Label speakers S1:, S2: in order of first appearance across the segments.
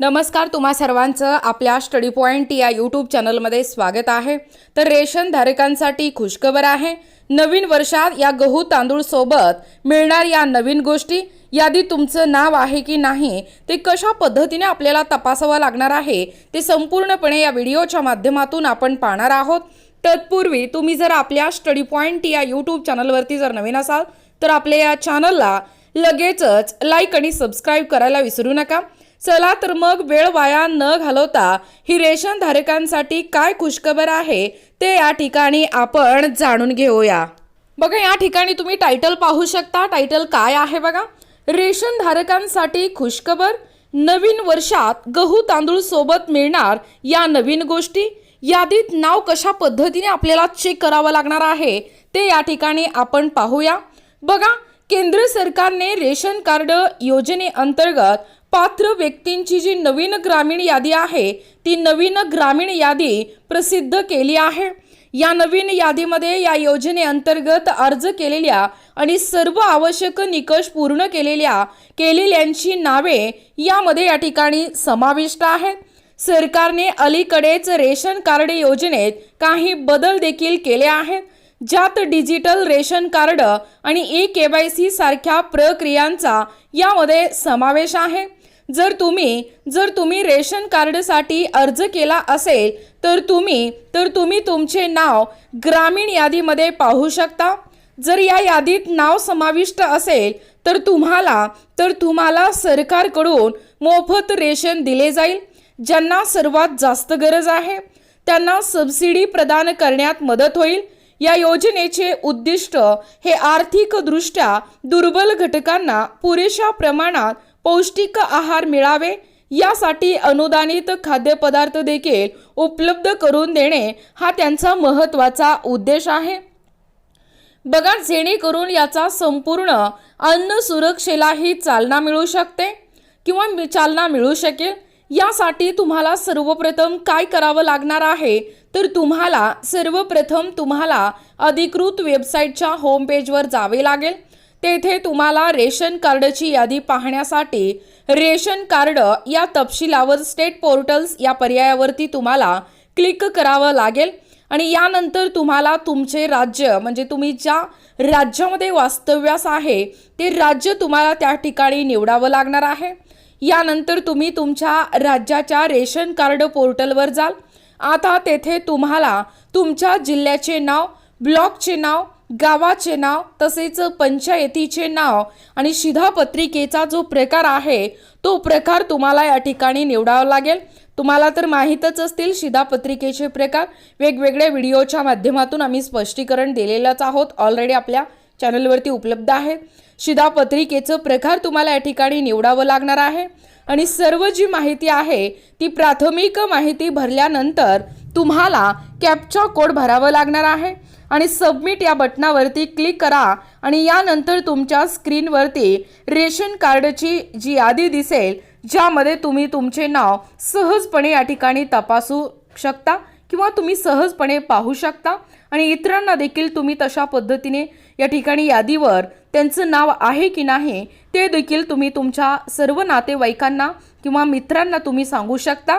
S1: नमस्कार तुम्हा सर्वांचं आपल्या स्टडी पॉईंट या यूट्यूब चॅनलमध्ये स्वागत आहे. तर रेशन धारकांसाठी खुशखबर आहे. नवीन वर्षात या गहू तांदूळ सोबत मिळणार या नवीन गोष्टी. यादी तुमचं नाव आहे की नाही ते कशा पद्धतीने आपल्याला तपासावं लागणार आहे ते संपूर्णपणे या व्हिडिओच्या माध्यमातून आपण पाहणार आहोत. तत्पूर्वी तुम्ही जर आपल्या स्टडी पॉईंट या यूट्यूब चॅनलवरती जर नवीन असाल तर आपल्या या चॅनलला लगेचच लाईक आणि सबस्क्राईब करायला विसरू नका. चला तर मग वेळ वाया न घालवता ही रेशन धारकांसाठी काय खुशखबर आहे ते या ठिकाणी आपण जाणून घेऊया. बघा या ठिकाणी तुम्ही टायटल पाहू शकता. टायटल काय आहे बघा? रेशन धारकांसाठी खुशखबर नवीन वर्षात गहू तांदूळ सोबत मिळणार या नवीन गोष्टी. यादीत नाव कशा पद्धतीने आपल्याला चेक करावं लागणार आहे ते या ठिकाणी आपण पाहूया. बघा केंद्र सरकारने रेशन कार्ड योजनेअंतर्गत पात्र व्यक्तींची जी नवीन ग्रामीण यादी आहे ती नवीन ग्रामीण यादी प्रसिद्ध केली आहे. या नवीन यादीमध्ये या योजनेअंतर्गत अर्ज केलेल्या आणि सर्व आवश्यक निकष पूर्ण केलेल्या केलेल्यांची नावे यामध्ये या ठिकाणी समाविष्ट आहेत सरकारने अलीकडेच रेशन कार्ड योजनेत काही बदल देखील केले आहेत. ज्यात डिजिटल रेशन कार्ड आणि ई के वाय सी सारख्या प्रक्रियांचा यामध्ये समावेश आहे. जर तुम्ही जर तुम्ही रेशन कार्डसाठी अर्ज केला असेल तर तुम्ही तर तुम्ही तुमचे नाव ग्रामीण यादीमध्ये पाहू शकता. जर या यादीत नाव समाविष्ट असेल तर तुम्हाला तर तुम्हाला सरकारकडून मोफत रेशन दिले जाईल. ज्यांना सर्वात जास्त गरज आहे त्यांना सबसिडी प्रदान करण्यात मदत होईल. या योजनेचे उद्दिष्ट हे आर्थिकदृष्ट्या दुर्बल घटकांना पुरेशा प्रमाणात पौष्टिक आहार मिळावे यासाठी अनुदानित खाद्यपदार्थ देखील उपलब्ध करून देणे हा त्यांचा महत्त्वाचा उद्देश आहे. बघा जेणेकरून याचा संपूर्ण अन्न सुरक्षेलाही चालना मिळू शकते किंवा मि- चालना मिळू शकेल. यासाठी तुम्हाला सर्वप्रथम काय करावं लागणार आहे? तर तुम्हाला सर्वप्रथम तुम्हाला अधिकृत वेबसाईटच्या होमपेजवर जावे लागेल. तेथे तुम्हाला रेशन कार्डची यादी पाहण्यासाठी रेशन कार्ड या तपशिलावर स्टेट पोर्टल्स या पर्यायावरती तुम्हाला क्लिक करावं लागेल. आणि यानंतर तुम्हाला तुमचे राज्य म्हणजे तुम्ही ज्या राज्यामध्ये वास्तव्यास आहे ते राज्य तुम्हाला त्या ठिकाणी निवडावं लागणार आहे. यानंतर तुम्ही तुमच्या राज्याच्या रेशन कार्ड पोर्टलवर जाल. आता तेथे तुम्हाला तुमच्या जिल्ह्याचे नाव ब्लॉकचे नाव गावाचे नाव तसेच पंचायतीचे नाव आणि शिधापत्रिकेचा जो प्रकार आहे तो प्रकार तुम्हाला या ठिकाणी निवडावा लागेल. तुम्हाला तर माहीतच असतील शिधापत्रिकेचे प्रकार. वेगवेगळ्या व्हिडिओच्या माध्यमातून आम्ही स्पष्टीकरण दिलेलंच आहोत. ऑलरेडी आपल्या चॅनलवरती उपलब्ध आहे. शिधापत्रिकेचं प्रकार तुम्हाला या ठिकाणी निवडावं लागणार आहे. आणि सर्व जी माहिती आहे ती प्राथमिक माहिती भरल्यानंतर तुम्हाला कॅपचा कोड भरावा लागणार आहे. आणि सबमिट या बटनावरती क्लिक करा आणि यानंतर तुमच्या स्क्रीनवरती रेशन कार्डची जी यादी दिसेल ज्यामध्ये तुम्ही तुमचे नाव सहजपणे या ठिकाणी तपासू शकता किंवा तुम्ही सहजपणे पाहू शकता. आणि इतरांना देखील तुम्ही तशा पद्धतीने या ठिकाणी यादीवर त्यांचं नाव आहे की नाही ते देखील तुम्ही तुमच्या सर्व नातेवाईकांना किंवा मित्रांना तुम्ही सांगू शकता.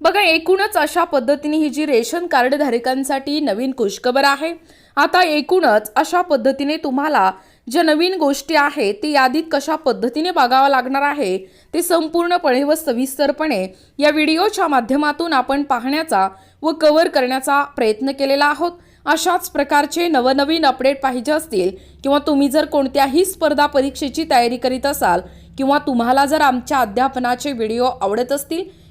S1: बघा एकूणच अशा पद्धतीने ही जी रेशन कार्ड धारकांसाठी नवीन खुशखबर आहे आता एकूणच अशा पद्धतीने तुम्हाला ज्या नवीन गोष्टी आहेत ते यादीत कशा पद्धतीने बघावं लागणार आहे ते संपूर्णपणे व सविस्तरपणे या व्हिडिओच्या माध्यमातून आपण पाहण्याचा व कव्हर करण्याचा प्रयत्न केलेला आहोत. अशाच प्रकारचे नवनवीन अपडेट पाहिजे असतील किंवा तुम्ही जर कोणत्याही स्पर्धा परीक्षेची तयारी करीत असाल किंवा तुम्हाला जर आमच्या अध्यापनाचे व्हिडिओ आवडत असतील